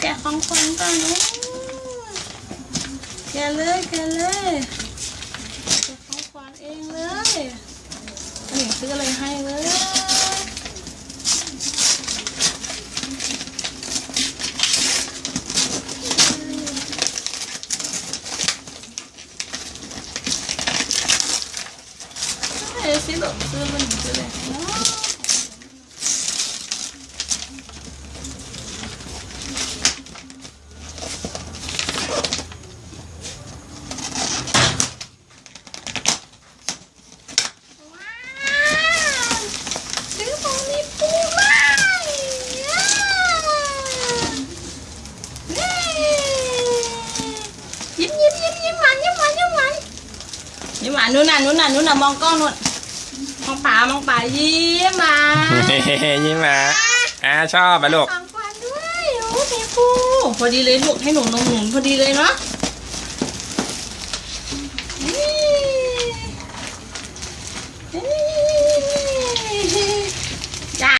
แกะของขวัญก่อนนะแกะเลยแกะเลยแกะของขวัญเองเลยอันนี้ซื้ออะไรให้เลยเฮ้ยซื้อหรอกซื้อมันซื้อเลยอ๋อ ว้าวซื้อของมีปูมายิ้มยิ้มยิ้มยิ้มหวานยิ้มหวานยิ้มหวาน ยิ้มหวานนู่นน่ะนู่นน่ะนู่นน่ะมองกล้องนู่นมองป่ามองป่ายิ้มหวานยิ้มมาอ่าชอบมาลูก ของขวัญด้วยโอ้มีปูพอดีเลยลูกให้หนูนมหนุนพอดีเลยเนาะ